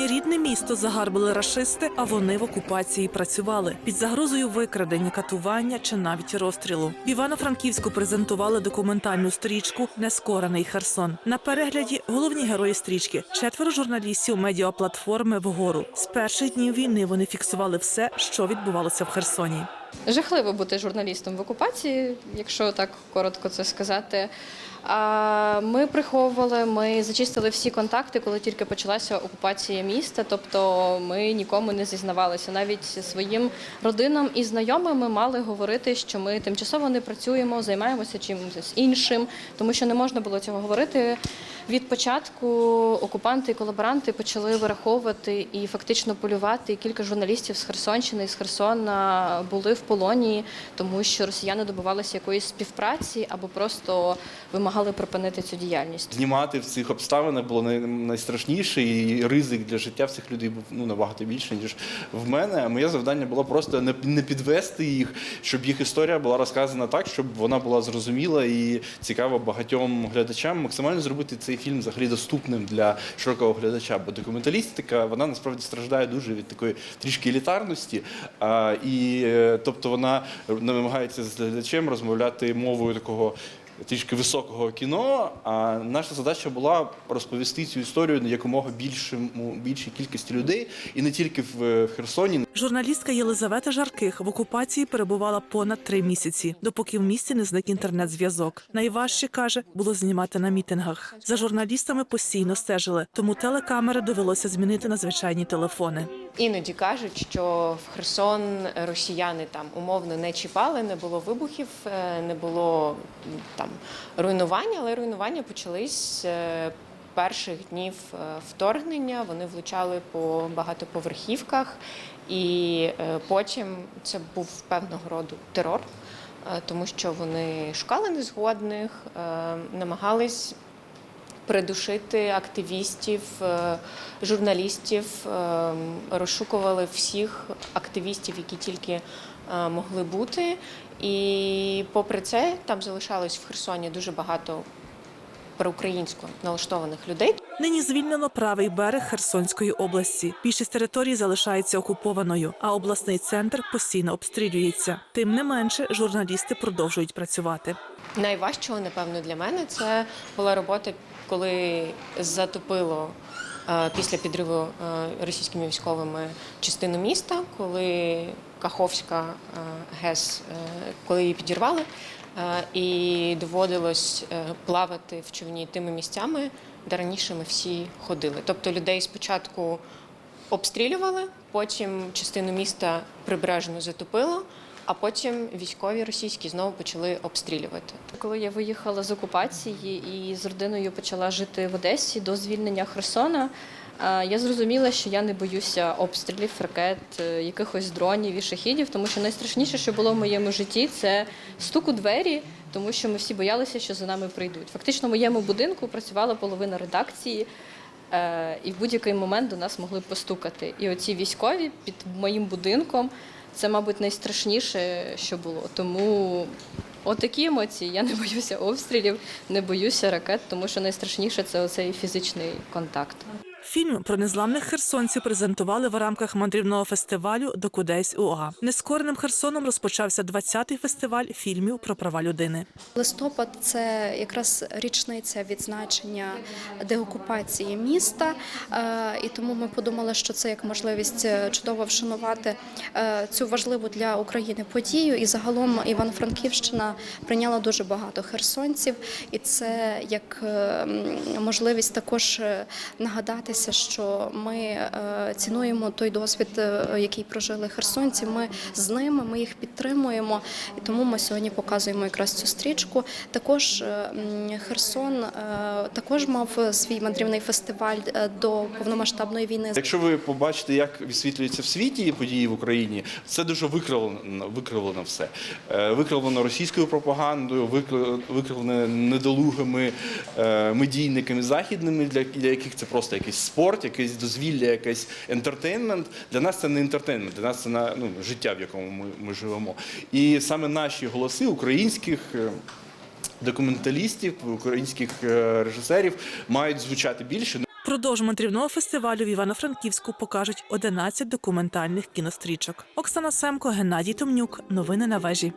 Їхнє рідне місто загарбили рашисти, а вони в окупації працювали під загрозою викрадення, катування чи навіть розстрілу. В Івано-Франківську презентували документальну стрічку Нескорений Херсон. На перегляді головні герої стрічки четверо журналістів медіаплатформи вгору. З перших днів війни вони фіксували все, що відбувалося в Херсоні. Жахливо бути журналістом в окупації, якщо так коротко це сказати. Ми приховували, ми зачистили всі контакти, коли тільки почалася окупація міста. Тобто ми нікому не зізнавалися. Навіть своїм родинам і знайомим ми мали говорити, що ми тимчасово не працюємо, займаємося чимось іншим, тому що не можна було цього говорити. Від початку окупанти і колаборанти почали вираховувати і фактично полювати. Кілька журналістів з Херсонщини і з Херсона були полоні, тому що росіяни добивалися якоїсь співпраці або просто вимагали припинити цю діяльність. Знімати в цих обставинах було найстрашніше, і ризик для життя всіх людей був ну набагато більше ніж в мене. А моє завдання було просто не, не підвести їх, щоб їх історія була розказана так, щоб вона була зрозуміла і цікава багатьом глядачам. Максимально зробити цей фільм взагалі доступним для широкого глядача. Бо документалістика вона насправді страждає дуже від такої трішки елітарності. А, і е, тобто вона намагається з глядачем розмовляти мовою такого трішки високого кіно. А наша задача була розповісти цю історію якомога більшому більшій кількості людей, і не тільки в в Херсоні. Журналістка Єлизавета Жарких в окупації перебувала понад три місяці, допоки в місті не зник інтернет-зв'язок. Найважче каже було знімати на мітингах. За журналістами постійно стежили, тому телекамери довелося змінити на звичайні телефони. Іноді кажуть, що в Херсон росіяни там умовно не чіпали, не було вибухів, е, не було там руйнування, але руйнування почались. е, Перших днів е, вторгнення вони влучали по багатоповерхівках, і е, потім це був певного роду терор, тому що вони шукали незгодних, намагались придушити активістів, журналістів, розшукували всіх активістів, які тільки могли бути. І попри це, там залишалось в Херсоні дуже багато проукраїнсько налаштованих людей. Нині звільнено правий берег Херсонської області. Більшість території залишається окупованою, а обласний центр постійно обстрілюється. Тим не менше, журналісти продовжують працювати. Найважчого, напевно, для мене це була робота, коли затопило е, після підриву е, російськими військовими частину міста, коли Каховська е, ГЕС, е, коли її підірвали, е, і доводилось плавати в човні тими місцями, де раніше ми всі ходили. Тобто людей спочатку обстрілювали, потім частину міста прибережно затопило, а потім військові російські знову почали обстрілювати. Коли я виїхала з окупації і з родиною почала жити в Одесі до звільнення Херсона, е, я зрозуміла, що я не боюся обстрілів, ракет, е, якихось дронів і шахідів, тому що найстрашніше, що було в моєму житті, це стук у двері, тому що ми всі боялися, що за нами прийдуть. Фактично, в моєму будинку працювала половина редакції. е, І в будь-який момент до нас могли постукати. І оці військові під моїм будинком це, мабуть, найстрашніше, що було. Тому отакі емоції. Я не боюся обстрілів, не боюся ракет, тому що найстрашніше це оцей фізичний контакт. Фільм про незламних херсонців презентували в рамках мандрівного фестивалю до кудись УА. Нескореним Херсоном розпочався 20-й фестиваль фільмів про права людини. Листопад це якраз річниця відзначення деокупації міста, Е, і тому ми подумали, що це як можливість е, чудово вшанувати е, цю важливу для України подію. І загалом Івано-Франківщина прийняла дуже багато херсонців, і це як можливість також е, нагадатися, що ми е, цінуємо той досвід, е, який прожили херсонці. Ми з ними, ми їх підтримуємо, і тому ми сьогодні показуємо якраз цю стрічку. Також е, Херсон також мав свій мандрівний фестиваль до повномасштабної війни. Якщо ви побачите, як висвітлюються в світі події в Україні, це дуже викривлено, викривлено все. Викривлено російською пропагандою, викр- викривлено недолугими медійниками західними, для яких це просто якийсь спорт, якийсь дозвілля, якийсь ентертейнмент. Для нас це не ентертейнмент, для нас це на ну, життя, в якому ми, ми живемо. І саме наші голоси українських. е, Документалістів, українських е, режисерів мають звучати більше. Продовж мандрівного фестивалю в Івано-Франківську покажуть 11 документальних кінострічок. Оксана Семко, Геннадій Томнюк. Новини на вежі.